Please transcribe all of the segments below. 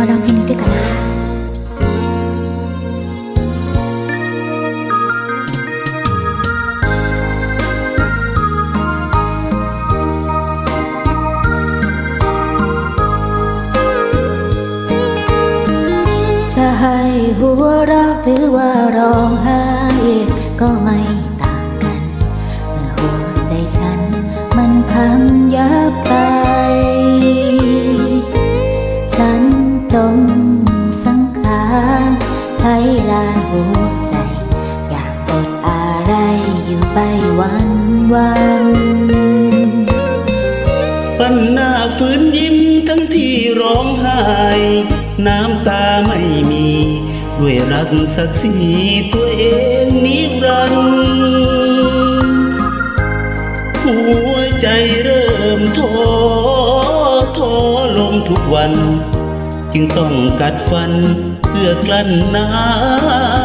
มาร้องเพลงนี้ด้วยกันนะคะจะให้หัวเราะหรือว่าร้องไห้ หัวใจ อยากอดอะไรอยู่ไปวันวันปันหน้าฝืนยิ้มทั้งที่ร้องไห้ น้ำตาไม่มี ด้วยรักศักดิ์ศรีตัวเองนิรันดร์หัวใจเริ่มท้อท้อลงทุกวัน จึงต้องกัดฟันเพื่อกลั้นน้ำ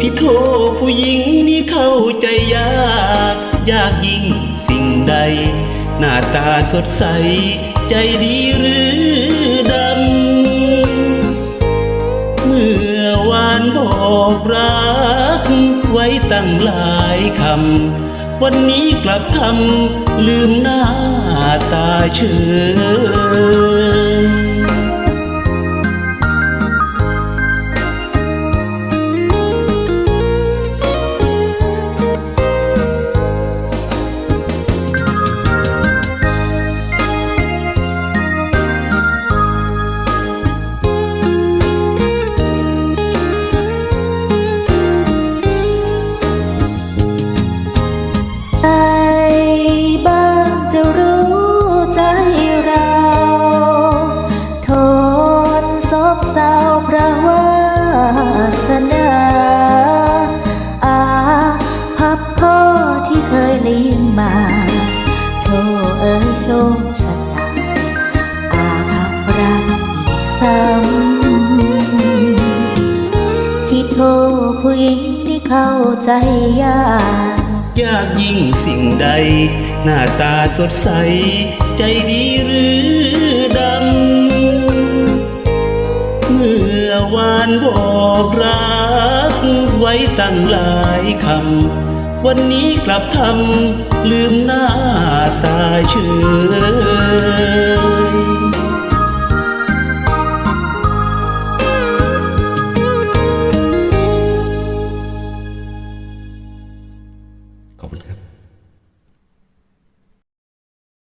พี่โทผู้หญิงนี่เข้าใจยาก ยากยิ่งสิ่งใด หน้าตาสดใส ใจดีหรือดำ เมื่อวานบอกรัก ไว้ตั้งหลายคำ วันนี้กลับทำลืมหน้าตาเฉย คชะตา อาพับรักอีกซ้ำที่โทผู้หญิงที่เข้าใจยาก ยากยิ่งสิ่งใด หน้าตาสดใส ใจดีหรือดำ เมื่อวานบอกรักไว้ตั้งหลายคำ วันนี้กลับทำลืมหน้าตาเฉย